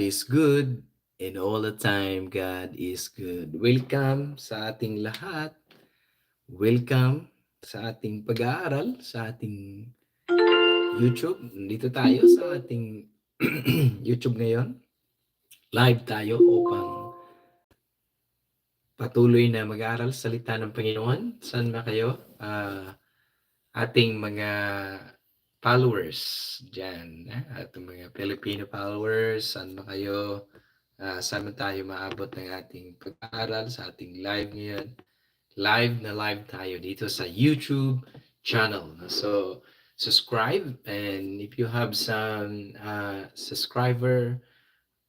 is good and all the time God is good. Welcome sa ating lahat. Welcome sa ating pag-aaral, sa ating YouTube. Dito tayo sa ating YouTube ngayon. Live tayo upang patuloy na mag-aaral salita ng Panginoon. Saan ba kayo? Ah, ating mga followers dyan. Eh? Ating mga Filipino followers, saan ba kayo? Ah, saan tayo maabot ng ating pag-aaral sa ating live ngayon? Live na live tayo dito sa YouTube channel. So, subscribe and if you have some uh, subscriber,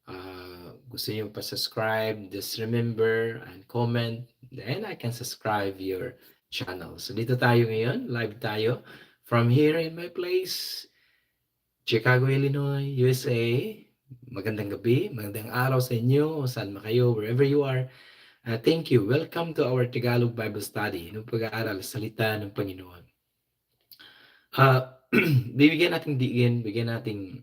uh, gusto niyo pa subscribe, just remember and comment, then I can subscribe your channel. So dito tayo ngayon, live tayo from here in my place, Chicago, Illinois, USA. Magandang gabi, magandang araw sa inyo, saan man kayo, wherever you are. Uh, thank you. Welcome to our Tagalog Bible Study, ng pag-aaral, salita ng Panginoon. Uh, bibigyan natin diin, bigyan natin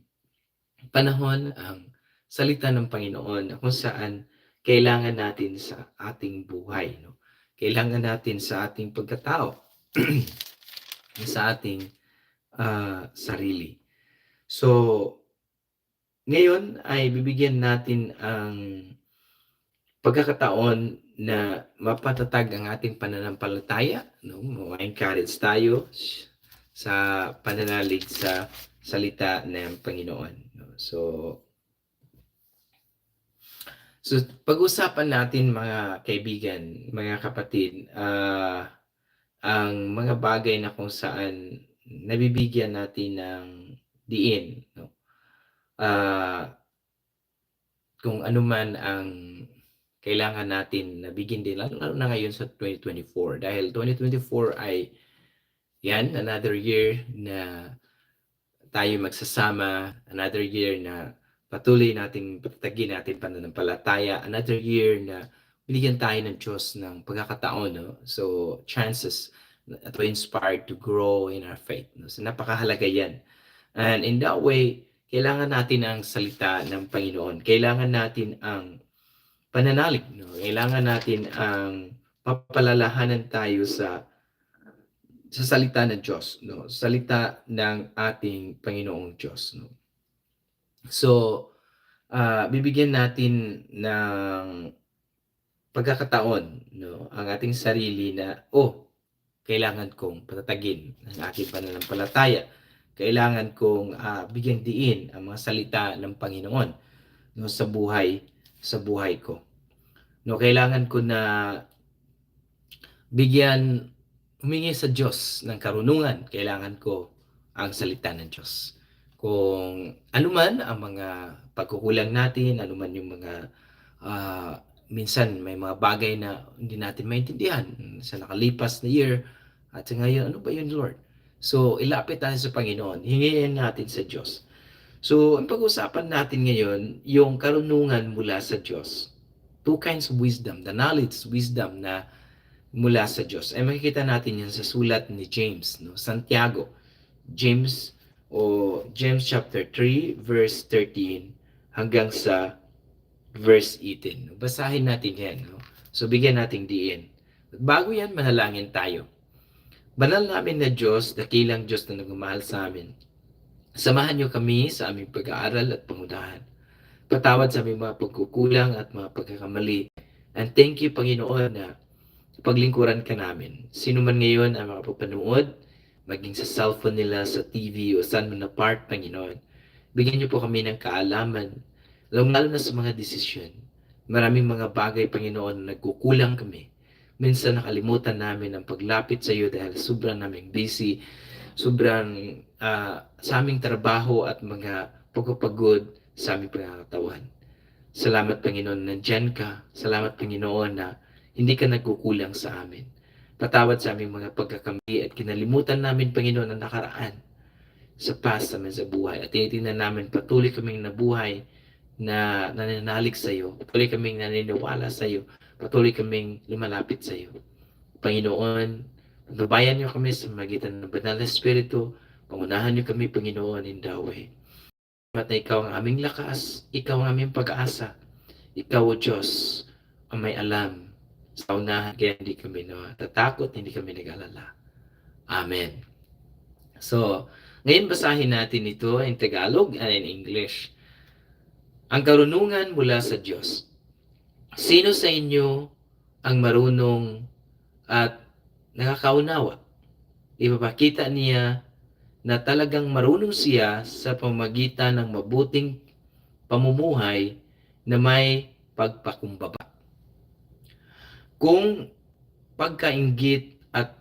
panahon ang salita ng Panginoon na kung saan kailangan natin sa ating buhay. No? Kailangan natin sa ating pagkatao, sa ating uh, sarili. So, ngayon ay bibigyan natin ang pagkakataon na mapatatag ang ating pananampalataya, no? ma-encourage tayo sa pananalig sa salita ng Panginoon. No? So, so pag-usapan natin mga kaibigan, mga kapatid, uh, ang mga bagay na kung saan nabibigyan natin ng diin. No? Uh, kung ano man ang kailangan natin na bigyan din, lalo, na ngayon sa 2024. Dahil 2024 ay yan, another year na tayo magsasama, another year na patuloy nating patagin natin pananampalataya, another year na binigyan tayo ng Diyos ng pagkakataon. No? So, chances to inspire to grow in our faith. No? So, napakahalaga yan. And in that way, kailangan natin ang salita ng Panginoon. Kailangan natin ang pananalig. No? Kailangan natin ang papalalahanan tayo sa sa salita ng Diyos, no? Salita ng ating Panginoong Diyos, no? So, uh, bibigyan natin ng pagkakataon, no, ang ating sarili na, oh, kailangan kong patatagin ang aking pananampalataya. Kailangan kong uh, bigyan diin ang mga salita ng Panginoon no, sa buhay sa buhay ko. No, kailangan ko na bigyan humingi sa Diyos ng karunungan. Kailangan ko ang salita ng Diyos. Kung anuman ang mga pagkukulang natin, anuman yung mga uh, minsan may mga bagay na hindi natin maintindihan sa nakalipas na year at sa ngayon, ano ba yun Lord? So, ilapit tayo sa Panginoon. Hingin natin sa Diyos. So, ang pag-usapan natin ngayon, yung karunungan mula sa Diyos. Two kinds of wisdom. The knowledge, wisdom na mula sa Diyos. Ay makikita natin yan sa sulat ni James, no? Santiago. James o James chapter 3 verse 13 hanggang sa verse 18. Basahin natin yan. No? So, bigyan natin diin. Bago yan, manalangin tayo. Banal namin na Diyos, dakilang Diyos na nagmamahal sa amin Samahan niyo kami sa aming pag-aaral at pangunahan. Patawad sa aming mga pagkukulang at mga pagkakamali. And thank you, Panginoon, na paglingkuran ka namin. Sino man ngayon ang makapapanood, maging sa cellphone nila, sa TV o saan man na part, Panginoon. Bigyan niyo po kami ng kaalaman, lalo na sa mga desisyon. Maraming mga bagay, Panginoon, na nagkukulang kami. Minsan nakalimutan namin ang paglapit sa iyo dahil sobrang naming busy, sobrang uh, sa aming trabaho at mga pagpapagod sa aming pangakatawan. Salamat Panginoon, nandyan ka. Salamat Panginoon na hindi ka nagkukulang sa amin. Patawad sa aming mga pagkakamali at kinalimutan namin Panginoon ang nakaraan sa past namin sa buhay. At tinitingnan namin patuloy kaming nabuhay na nananalig sa iyo. Patuloy kaming naniniwala sa iyo. Patuloy kaming lumalapit sa iyo. Panginoon, Gabayan niyo kami sa magitan ng banal na Espiritu. Pangunahan niyo kami, Panginoon, in way. At ikaw ang aming lakas, ikaw ang aming pag-asa. Ikaw, O Diyos, ang may alam sa unahan, kaya hindi kami natatakot, hindi kami nag-alala. Amen. So, ngayon basahin natin ito in Tagalog and in English. Ang karunungan mula sa Diyos. Sino sa inyo ang marunong at nakakaunawa? Di ba pakita niya na talagang marunong siya sa pamagitan ng mabuting pamumuhay na may pagpakumbaba. Kung pagkaingit at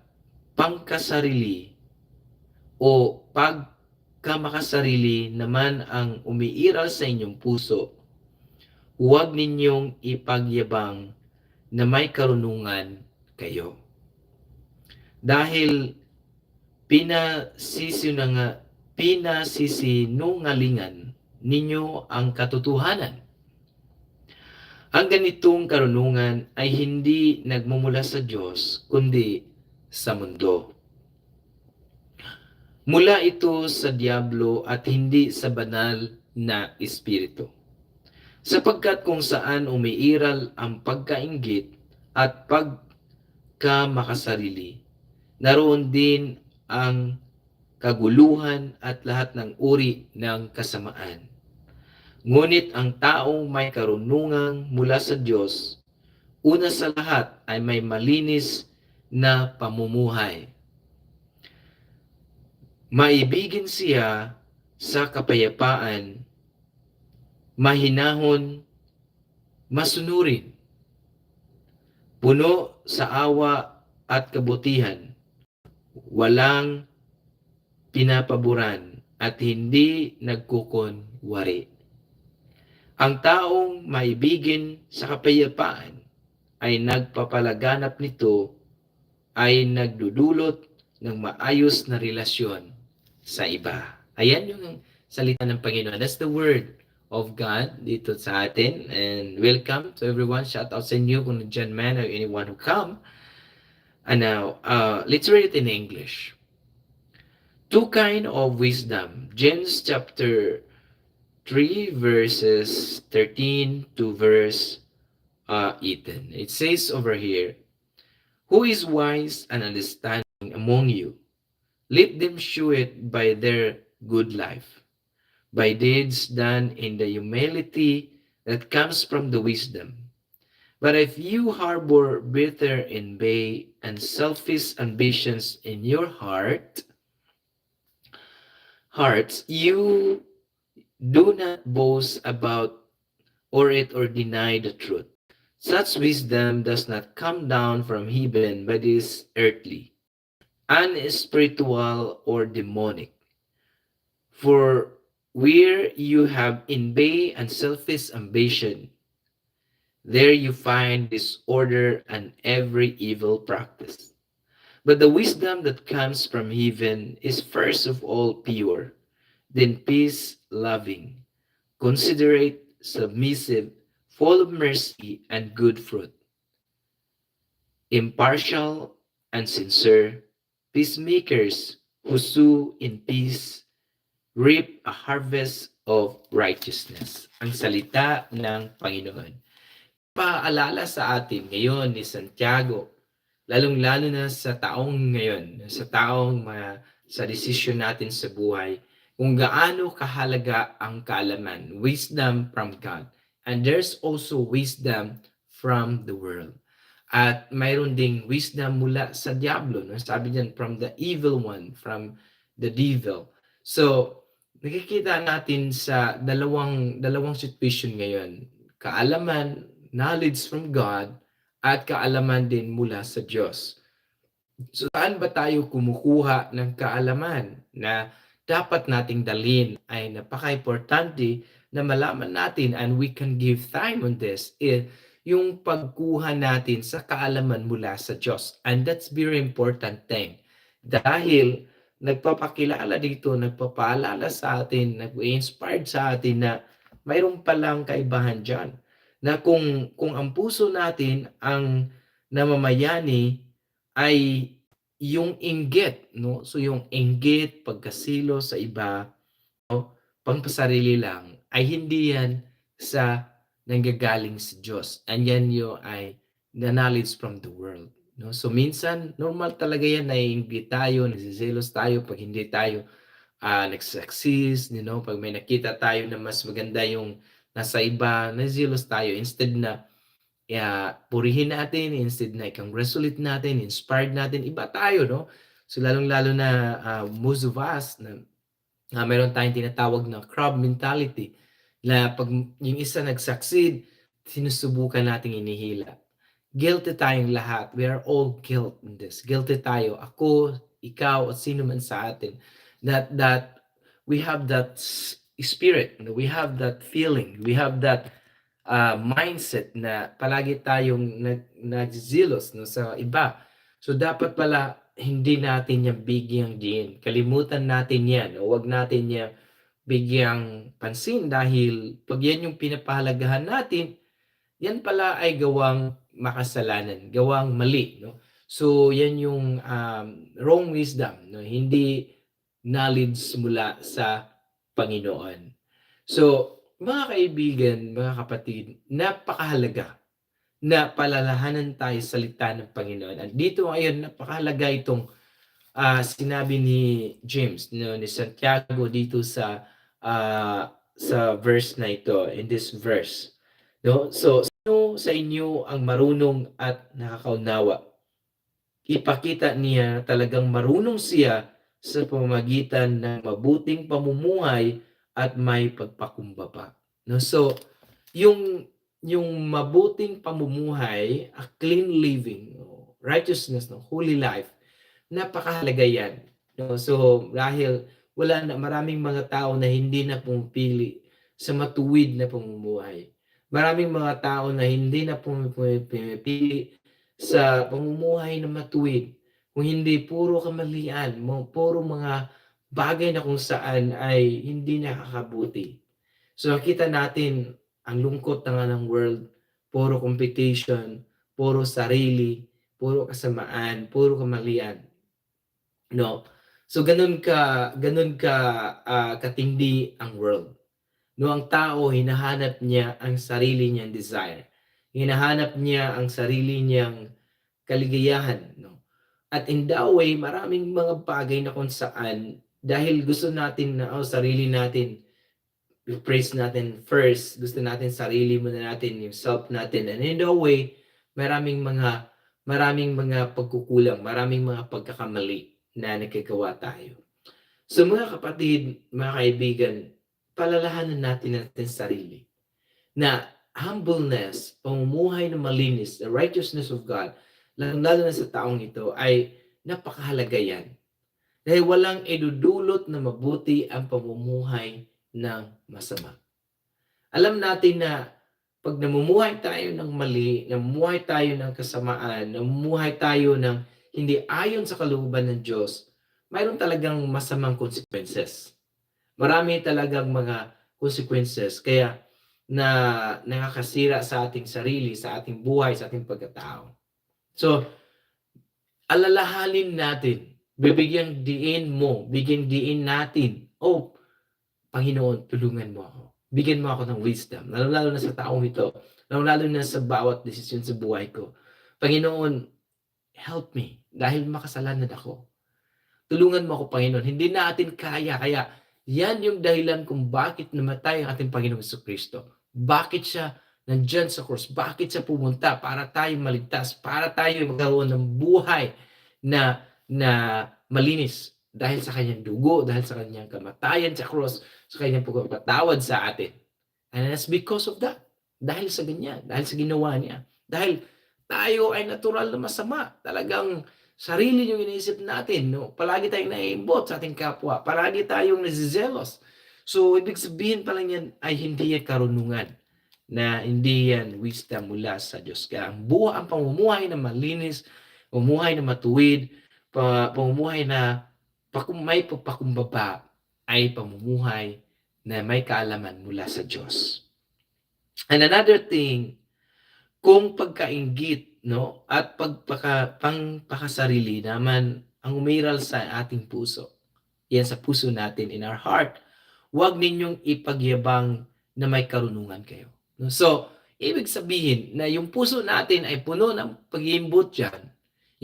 pangkasarili o pagkamakasarili naman ang umiiral sa inyong puso, huwag ninyong ipagyabang na may karunungan kayo. Dahil pinasisinunga, pinasisinungalingan ninyo ang katotohanan. Ang ganitong karunungan ay hindi nagmumula sa Diyos, kundi sa mundo. Mula ito sa Diablo at hindi sa banal na Espiritu. Sapagkat kung saan umiiral ang pagkaingit at pagkamakasarili, naroon din ang kaguluhan at lahat ng uri ng kasamaan. Ngunit ang taong may karunungang mula sa Diyos, una sa lahat ay may malinis na pamumuhay. Maibigin siya sa kapayapaan, mahinahon, masunurin, puno sa awa at kabutihan, walang pinapaboran at hindi nagkukunwari. Ang taong maibigin sa kapayapaan ay nagpapalaganap nito ay nagdudulot ng maayos na relasyon sa iba. Ayan yung salita ng Panginoon. That's the word of God dito sa atin. And welcome to everyone. Shout out sa inyo kung nandiyan man or anyone who come. And now, uh, let's read it in English. Two kind of wisdom. James chapter 3 verses 13 to verse uh, 18. It says over here, Who is wise and understanding among you? Let them show it by their good life, by deeds done in the humility that comes from the wisdom. But if you harbor bitter envy and selfish ambitions in your heart, hearts, you do not boast about or it or deny the truth. Such wisdom does not come down from heaven, but is earthly, unspiritual, or demonic. For where you have envy and selfish ambition, there you find disorder and every evil practice. But the wisdom that comes from heaven is first of all pure, then peace loving, considerate, submissive, full of mercy and good fruit, impartial and sincere, peacemakers who sow in peace reap a harvest of righteousness. Ang salita ng Panginoon. Paalala sa atin ngayon ni Santiago, lalong-lalo na sa taong ngayon, sa taong uh, sa desisyon natin sa buhay, kung gaano kahalaga ang kaalaman, wisdom from God. And there's also wisdom from the world. At mayroon ding wisdom mula sa Diablo. No? Sabi diyan, from the evil one, from the devil. So, nakikita natin sa dalawang dalawang situation ngayon. Kaalaman, knowledge from God, at kaalaman din mula sa Diyos. So, saan ba tayo kumukuha ng kaalaman na dapat nating dalhin ay napaka-importante na malaman natin and we can give time on this eh, yung pagkuha natin sa kaalaman mula sa Diyos. And that's very important thing. Dahil nagpapakilala dito, nagpapaalala sa atin, nag-inspired sa atin na mayroon palang kaibahan dyan. Na kung, kung ang puso natin ang namamayani ay yung inggit, no? So yung inggit, pagkasilo sa iba, no? pampasarili lang ay hindi yan sa nanggagaling sa Diyos. And yan yung ay the knowledge from the world. No? So minsan, normal talaga yan, naiinggi tayo, nagsiselos tayo pag hindi tayo uh, nag-success, you know, pag may nakita tayo na mas maganda yung nasa iba, nasilos tayo. Instead na uh, purihin natin, instead na i-congratulate natin, inspired natin, iba tayo, no? So lalong-lalo na uh, most of us, na uh, meron tayong tinatawag na crowd mentality, na pag yung isa nag-succeed, sinusubukan nating inihila. Guilty tayong lahat. We are all guilt in this. Guilty tayo. Ako, ikaw, at sino man sa atin. That, that we have that spirit. We have that feeling. We have that uh, mindset na palagi tayong nag, nagzilos no, sa iba. So dapat pala hindi natin yan bigyang diin. Kalimutan natin yan. O wag natin yan bigyang pansin dahil pag yan yung pinapahalagahan natin, yan pala ay gawang makasalanan, gawang mali, no? So, yan yung um, wrong wisdom, no? Hindi knowledge mula sa Panginoon. So, mga kaibigan, mga kapatid, napakahalaga na palalahanan tayo sa salita ng Panginoon. At dito ngayon, napakahalaga itong uh, sinabi ni James, no, ni Santiago dito sa uh, sa verse na ito, in this verse. No? So, Sino sa inyo ang marunong at nakakaunawa? Ipakita niya talagang marunong siya sa pamamagitan ng mabuting pamumuhay at may pagpakumbaba. No? So, yung yung mabuting pamumuhay, a clean living, righteousness, no? holy life, napakahalaga yan. No? So, dahil wala na maraming mga tao na hindi na pumipili sa matuwid na pamumuhay maraming mga tao na hindi na pumipili sa pamumuhay na matuwid. Kung hindi puro kamalian, puro mga bagay na kung saan ay hindi nakakabuti. So nakita natin ang lungkot na ng world, puro competition, puro sarili, puro kasamaan, puro kamalian. No. So ganun ka ganun ka uh, katindi ang world. No, ang tao, hinahanap niya ang sarili niyang desire. Hinahanap niya ang sarili niyang kaligayahan. No? At in that way, maraming mga bagay na kung saan, dahil gusto natin na, oh, sarili natin, praise natin first, gusto natin sarili muna natin, yung self natin. And in that way, maraming mga maraming mga pagkukulang, maraming mga pagkakamali na nagkagawa tayo. So mga kapatid, mga kaibigan, palalahanan natin natin sarili na humbleness, pamumuhay na malinis, the righteousness of God, lalo na sa taong ito, ay napakahalaga yan. Dahil walang idudulot na mabuti ang pamumuhay ng masama. Alam natin na pag namumuhay tayo ng mali, namumuhay tayo ng kasamaan, namumuhay tayo ng hindi ayon sa kalooban ng Diyos, mayroon talagang masamang consequences marami talagang mga consequences kaya na nakakasira sa ating sarili, sa ating buhay, sa ating pagkatao. So, alalahanin natin, bibigyan diin mo, bigyan diin natin, oh, Panginoon, tulungan mo ako. Bigyan mo ako ng wisdom, lalo-lalo na sa taong ito, lalo-lalo na sa bawat desisyon sa buhay ko. Panginoon, help me, dahil makasalanan ako. Tulungan mo ako, Panginoon. Hindi natin kaya, kaya yan yung dahilan kung bakit namatay ang ating Panginoong Kristo. Bakit siya nandyan sa cross? Bakit siya pumunta? Para tayo maligtas, para tayo magkaroon ng buhay na, na malinis dahil sa kanyang dugo, dahil sa kanyang kamatayan sa cross, sa kanyang pagpapatawad sa atin. And that's because of that. Dahil sa ganyan, dahil sa ginawa niya. Dahil tayo ay natural na masama. Talagang sarili yung iniisip natin, no? Palagi tayong naiimbot sa ating kapwa. Palagi tayong nasizelos. So, ibig sabihin pa lang yan ay hindi yan karunungan na hindi yan wisdom mula sa Diyos. Kaya ang buhay, ang pamumuhay na malinis, pamumuhay na matuwid, pamumuhay na may pagpakumbaba ay pamumuhay na may kaalaman mula sa Diyos. And another thing, kung pagkaingit no? At pagpaka pangpakasarili naman ang umiral sa ating puso. Yan sa puso natin in our heart huwag ninyong ipagyabang na may karunungan kayo. No? So, ibig sabihin na yung puso natin ay puno ng pag-iimbot yan.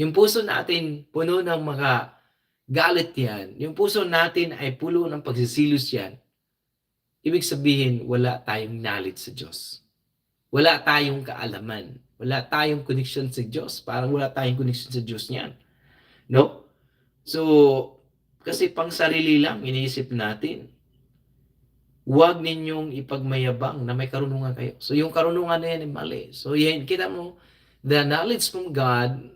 Yung puso natin puno ng mga galit yan. Yung puso natin ay puno ng pagsisilos yan. Ibig sabihin, wala tayong knowledge sa Diyos. Wala tayong kaalaman. Wala tayong connection sa Diyos. Parang wala tayong connection sa Diyos niyan. No? So, kasi pang sarili lang, iniisip natin. Huwag ninyong ipagmayabang na may karunungan kayo. So, yung karunungan na yan ay mali. So, yan, kita mo, the knowledge from God,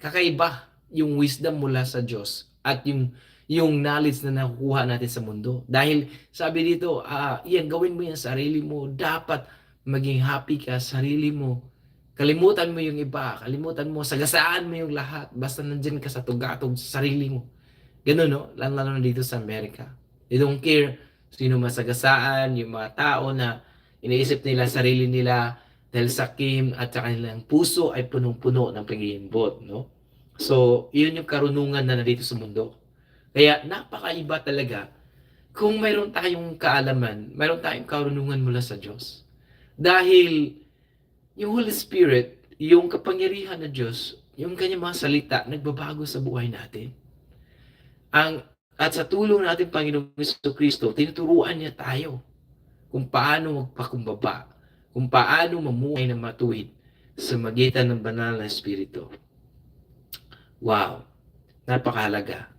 kakaiba yung wisdom mula sa Diyos at yung yung knowledge na nakukuha natin sa mundo. Dahil sabi dito, ah, yan, gawin mo yan sarili mo. Dapat maging happy ka sarili mo. Kalimutan mo yung iba. Kalimutan mo, sagasaan mo yung lahat. Basta nandyan ka sa tugatog sa sarili mo. Ganun, no? Lalo na dito sa Amerika. They don't care sino masagasaan, yung mga tao na iniisip nila sarili nila dahil sa kim at sa kanilang puso ay punong-puno ng pag-iimbot, no? So, yun yung karunungan na nandito sa mundo. Kaya napakaiba talaga kung mayroon tayong kaalaman, mayroon tayong karunungan mula sa Diyos. Dahil yung Holy Spirit, yung kapangyarihan ng Diyos, yung kanyang mga salita, nagbabago sa buhay natin. Ang, at sa tulong natin, Panginoong Kristo Kristo, tinuturuan niya tayo kung paano magpakumbaba, kung paano mamuhay na matuwid sa magitan ng banal na Espiritu. Wow! Napakahalaga.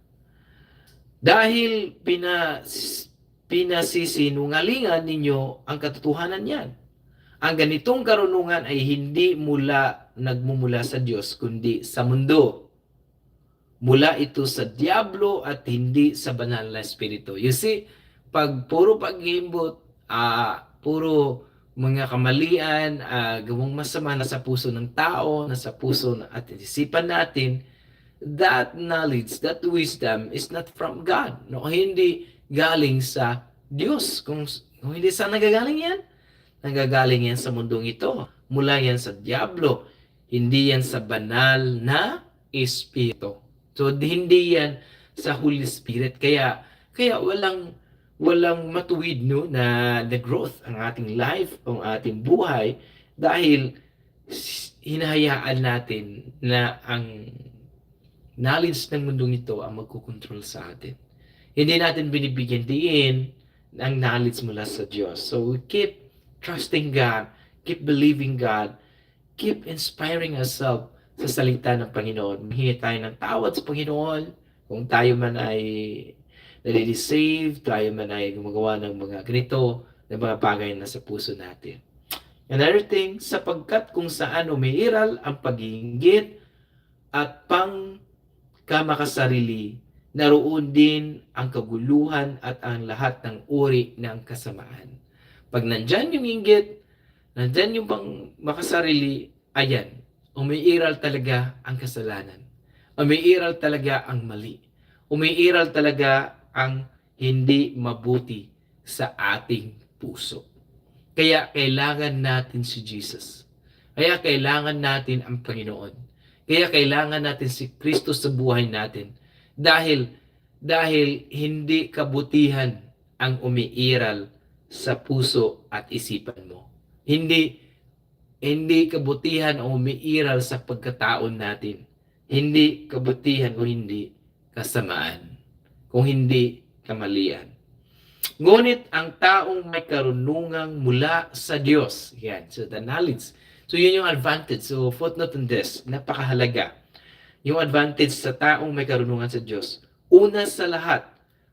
Dahil pinas, pinasisinungalingan ninyo ang katotohanan niyan. Ang ganitong karunungan ay hindi mula nagmumula sa Diyos, kundi sa mundo. Mula ito sa Diablo at hindi sa banal na Espiritu. You see, pag puro pag-iimbot, ah, puro mga kamalian, ah, gawang masama na sa puso ng tao, na sa puso at isipan natin, that knowledge, that wisdom is not from God. No, hindi galing sa Diyos. Kung, kung hindi sa nagagaling yan, nagagaling yan sa mundong ito. Mula yan sa Diablo. Hindi yan sa banal na Espiritu. So, hindi yan sa Holy Spirit. Kaya, kaya walang, walang matuwid no, na the growth ang ating life, ang ating buhay, dahil hinahayaan natin na ang knowledge ng mundong ito ang magkukontrol sa atin. Hindi natin binibigyan diin ang knowledge mula sa Diyos. So we keep trusting God, keep believing God, keep inspiring ourselves sa salita ng Panginoon. Mahingi tayo ng tawad sa Panginoon kung tayo man ay nalidisave, tayo man ay gumagawa ng mga ganito na mga bagay na sa puso natin. Another thing, sapagkat kung saan umiiral ang pag-iinggit at pang kamakasarili, naroon din ang kaguluhan at ang lahat ng uri ng kasamaan. Pag nandyan yung inggit, nandyan yung pang makasarili, ayan, umiiral talaga ang kasalanan. Umiiral talaga ang mali. Umiiral talaga ang hindi mabuti sa ating puso. Kaya kailangan natin si Jesus. Kaya kailangan natin ang Panginoon. Kaya kailangan natin si Kristo sa buhay natin dahil dahil hindi kabutihan ang umiiral sa puso at isipan mo. Hindi hindi kabutihan ang umiiral sa pagkataon natin. Hindi kabutihan o hindi kasamaan. Kung hindi kamalian. Ngunit ang taong may karunungang mula sa Diyos. Yan. So the knowledge So yun yung advantage. So footnote on this, napakahalaga. Yung advantage sa taong may karunungan sa Diyos. Una sa lahat,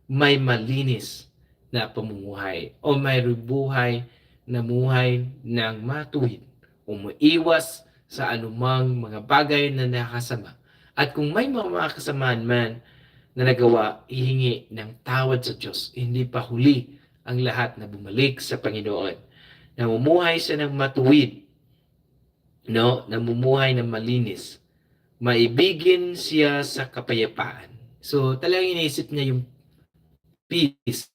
may malinis na pamumuhay o may buhay na muhay ng matuwid. Umuiwas sa anumang mga bagay na nakasama. At kung may mga kasamaan man na nagawa, ihingi ng tawad sa Diyos. Hindi pa huli ang lahat na bumalik sa Panginoon. Namumuhay siya ng matuwid no, namumuhay ng malinis. Maibigin siya sa kapayapaan. So, talagang iniisip niya yung peace.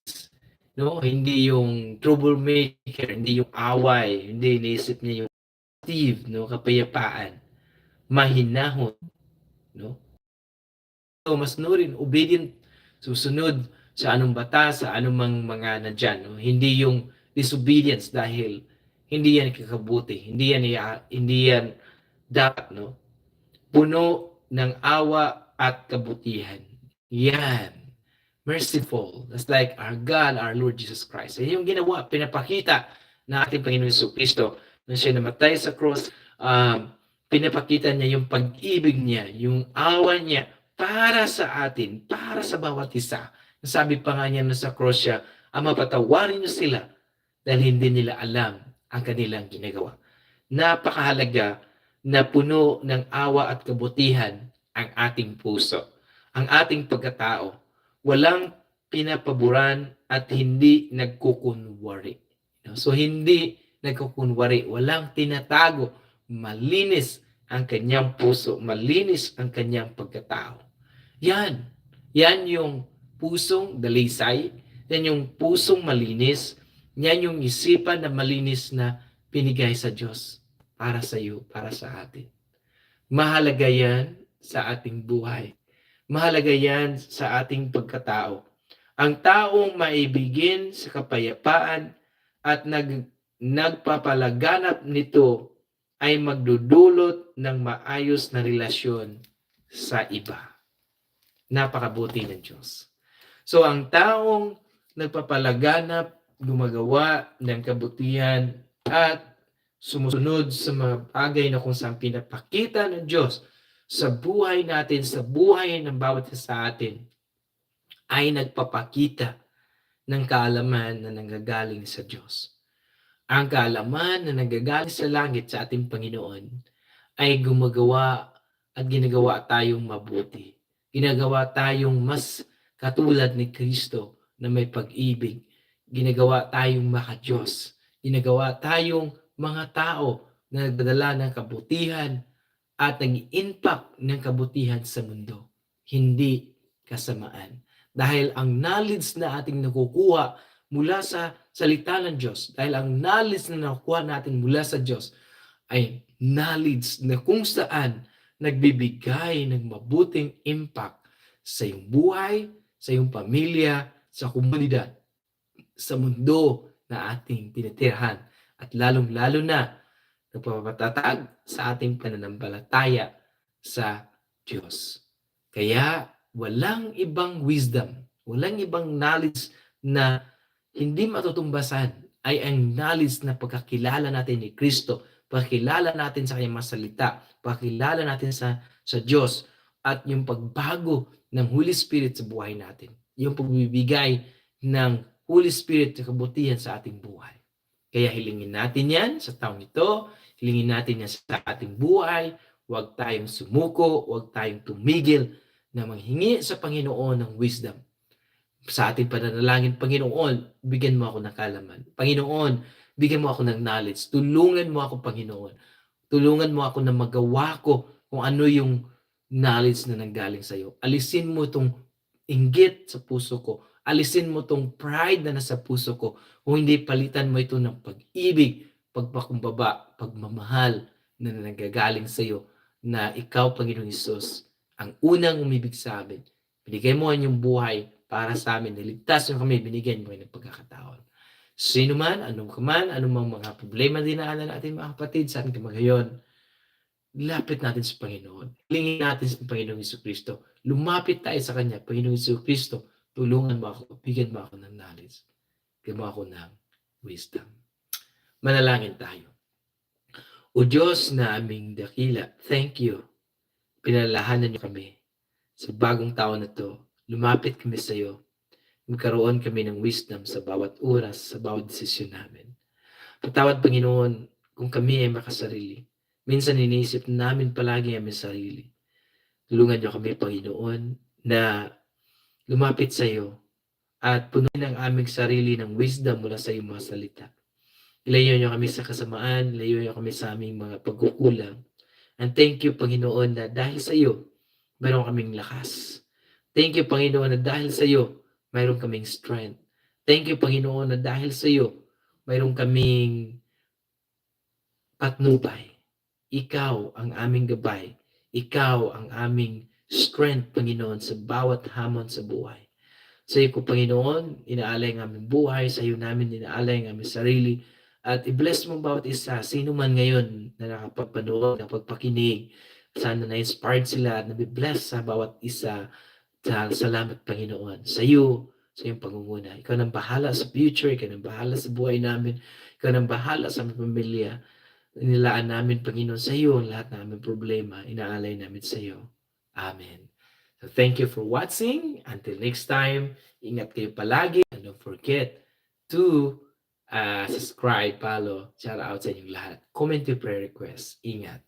No, hindi yung troublemaker, hindi yung away, hindi iniisip niya yung Steve, no, kapayapaan. Mahinahon, no? So, mas rin, obedient, susunod sa anong batas, sa anumang mga nandyan. No? Hindi yung disobedience dahil hindi yan kakabuti. Hindi yan, hindi yan dapat. No? Puno ng awa at kabutihan. Yan. Merciful. That's like our God, our Lord Jesus Christ. Yan yung ginawa, pinapakita na ating Panginoon Yesu Kristo na siya namatay sa cross. Um, pinapakita niya yung pag-ibig niya, yung awa niya para sa atin, para sa bawat isa. Sabi pa nga niya na sa cross siya, Ama, patawarin niyo sila dahil hindi nila alam ang kanilang ginagawa. Napakahalaga na puno ng awa at kabutihan ang ating puso, ang ating pagkatao. Walang pinapaboran at hindi nagkukunwari. So hindi nagkukunwari, walang tinatago, malinis ang kanyang puso, malinis ang kanyang pagkatao. Yan. Yan yung pusong dalisay, yan yung pusong malinis, yan yung isipan na malinis na pinigay sa Diyos para sa iyo, para sa atin. Mahalaga yan sa ating buhay. Mahalaga yan sa ating pagkatao. Ang taong maibigin sa kapayapaan at nag, nagpapalaganap nito ay magdudulot ng maayos na relasyon sa iba. Napakabuti ng Diyos. So ang taong nagpapalaganap, gumagawa ng kabutihan at sumusunod sa mga bagay na kung saan pinapakita ng Diyos sa buhay natin, sa buhay ng bawat isa sa atin, ay nagpapakita ng kaalaman na nanggagaling sa Diyos. Ang kaalaman na nanggagaling sa langit sa ating Panginoon ay gumagawa at ginagawa tayong mabuti. Ginagawa tayong mas katulad ni Kristo na may pag-ibig. Ginagawa tayong makadiyos. Ginagawa tayong mga tao na nagdadala ng kabutihan at nag-impact ng kabutihan sa mundo. Hindi kasamaan. Dahil ang knowledge na ating nakukuha mula sa salita ng Diyos, dahil ang knowledge na nakukuha natin mula sa Diyos ay knowledge na kung saan nagbibigay ng mabuting impact sa iyong buhay, sa iyong pamilya, sa komunidad, sa mundo na ating tinitirahan at lalong-lalo na nagpapatatag sa ating pananampalataya sa Diyos. Kaya walang ibang wisdom, walang ibang knowledge na hindi matutumbasan ay ang knowledge na pagkakilala natin ni Kristo, pagkakilala natin sa kanyang masalita, pagkakilala natin sa, sa Diyos, at yung pagbago ng Holy Spirit sa buhay natin. Yung pagbibigay ng Holy Spirit sa kabutihan sa ating buhay. Kaya hilingin natin yan sa taong ito, hilingin natin yan sa ating buhay, huwag tayong sumuko, huwag tayong tumigil na manghingi sa Panginoon ng wisdom. Sa ating pananalangin, Panginoon, bigyan mo ako ng kalaman. Panginoon, bigyan mo ako ng knowledge. Tulungan mo ako, Panginoon. Tulungan mo ako na magawa ko kung ano yung knowledge na nanggaling sa iyo. Alisin mo itong inggit sa puso ko. Alisin mo itong pride na nasa puso ko. Kung hindi, palitan mo ito ng pag-ibig, pagpakumbaba, pagmamahal na nanggagaling sa iyo na ikaw, Panginoong Isus, ang unang umibig sa amin. Binigay mo ang iyong buhay para sa amin. Niligtas mo kami, binigyan mo ng pagkakataon. Sino man, anong kaman, anong mga problema dinaanan natin mga kapatid, saan ka magayon, lapit natin sa Panginoon. Hilingin natin sa Panginoong Iso Kristo. Lumapit tayo sa Kanya. Panginoong Iso Kristo, tulungan mo ako. Bigyan mo ako ng knowledge. Bigyan mo ako ng wisdom. Manalangin tayo. O Diyos na aming dakila, thank you. Pinalahanan niyo kami sa bagong taon na to. Lumapit kami sa iyo. Magkaroon kami ng wisdom sa bawat oras, sa bawat desisyon namin. Patawad, Panginoon, kung kami ay makasarili Minsan iniisip namin palagi ang sarili. Tulungan niyo kami, Panginoon, na lumapit sa iyo at punuin ang aming sarili ng wisdom mula sa iyong mga salita. Ilayo niyo kami sa kasamaan, ilayo niyo kami sa aming mga pagkukulang. And thank you, Panginoon, na dahil sa iyo, mayroon kaming lakas. Thank you, Panginoon, na dahil sa iyo, mayroon kaming strength. Thank you, Panginoon, na dahil sa iyo, mayroon kaming patnubay. Ikaw ang aming gabay. Ikaw ang aming strength, Panginoon, sa bawat hamon sa buhay. Sa iyo ko, Panginoon, inaalay ang aming buhay, sa iyo namin inaalay ang aming sarili, at i-bless mo bawat isa, sino man ngayon na nakapagpanood, nakapagpakinig, sana na-inspired sila at nabibless sa bawat isa. Sa- Salamat, Panginoon. Sa iyo, sa iyong pangunguna. Ikaw nang bahala sa future, ikaw nang bahala sa buhay namin, ikaw nang bahala sa aming pamilya. Nilaan namin, Panginoon, sa iyo ang lahat ng aming problema. Inaalay namin sa iyo. Amen. So thank you for watching. Until next time, ingat kayo palagi. And don't forget to uh, subscribe, follow, shout out sa inyong lahat. Comment your prayer requests. Ingat.